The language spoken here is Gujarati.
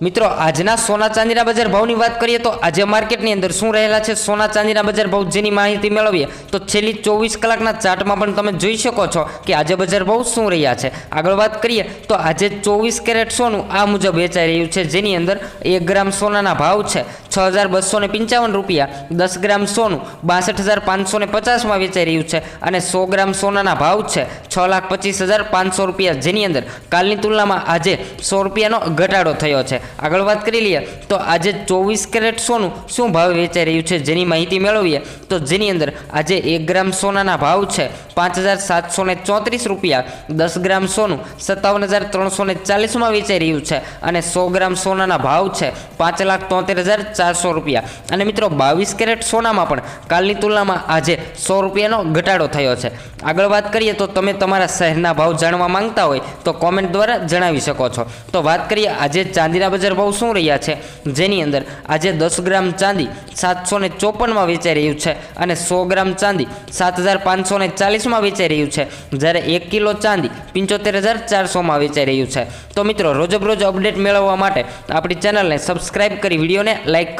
મિત્રો, આજના સોના ચાંદીના બજાર ભાવની વાત કરીએ તો આજે માર્કેટની અંદર શું રહેલા છે? સોના ચાંદીના બજાર ભાવ જેની માહિતી મેળવીએ તો છેલ્લી ચોવીસ કલાકના ચાર્ટમાં પણ તમે જોઈ શકો છો કે આજે બજાર ભાવ શું રહ્યા છે. આગળ વાત કરીએ તો આજે ચોવીસ કેરેટ સોનું આ મુજબ વેચાઈ રહ્યું છે, જેની અંદર એક ગ્રામ સોનાના ભાવ છે. છ હજાર બસો ને પંચાવન રૂપિયા, દસ ગ્રામ સોનું, બાસઠ હજાર પાંચસો ને પચાસમાં વેચાઈ રહ્યું છે અને સો ગ્રામ સોનાના ભાવ છે છ લાખ પચીસ હજાર પાંચસો રૂપિયા. જેની અંદર કાલની તુલનામાં આજે સો રૂપિયાનો ઘટાડો થયો છે. આગળ વાત કરી લઈએ તો આજે ચોવીસ કેરેટ સોનું શું ભાવ વેચાઈ રહ્યું છે જેની માહિતી મેળવીએ તો જેની અંદર આજે એક ગ્રામ સોનાના ભાવ છે પાંચ હજાર સાતસો ને ચોત્રીસ રૂપિયા, દસ ગ્રામ સોનું સત્તાવન હજાર ત્રણસો ને ચાલીસમાં વેચાઈ રહ્યું છે અને સો ગ્રામ સોનાના ભાવ છે પાંચ લાખ તોતેર હજાર ચારસો રૂપિયા. અને મિત્રો, બાવીસ કેરેટ સોનામાં પણ કાલની તુલનામાં આજે સો રૂપિયાનો ઘટાડો થયો છે. આગળ વાત કરીએ તો તમે તમારા શહેરના ભાવ જાણવા માંગતા હોય તો કોમેન્ટ દ્વારા જણાવી શકો છો. તો વાત કરીએ આજે ચાંદીના બજાર ભાવ શું રહ્યા છે? જેની અંદર આજે દસ ગ્રામ ચાંદી સાતસો ને ચોપનમાં વેચાઈ રહ્યું છે અને સો ગ્રામ ચાંદી સાત હજાર પાંચસો ને ચાલીસમાં વેચાઈ રહ્યું છે. જ્યારે એક કિલો ચાંદી પંચોતેર હજાર ચારસોમાં વેચાઈ રહ્યું છે. તો મિત્રો, રોજબરોજ અપડેટ મેળવવા માટે આપણી ચેનલને સબસ્ક્રાઇબ કરી, વિડીયોને લાઇક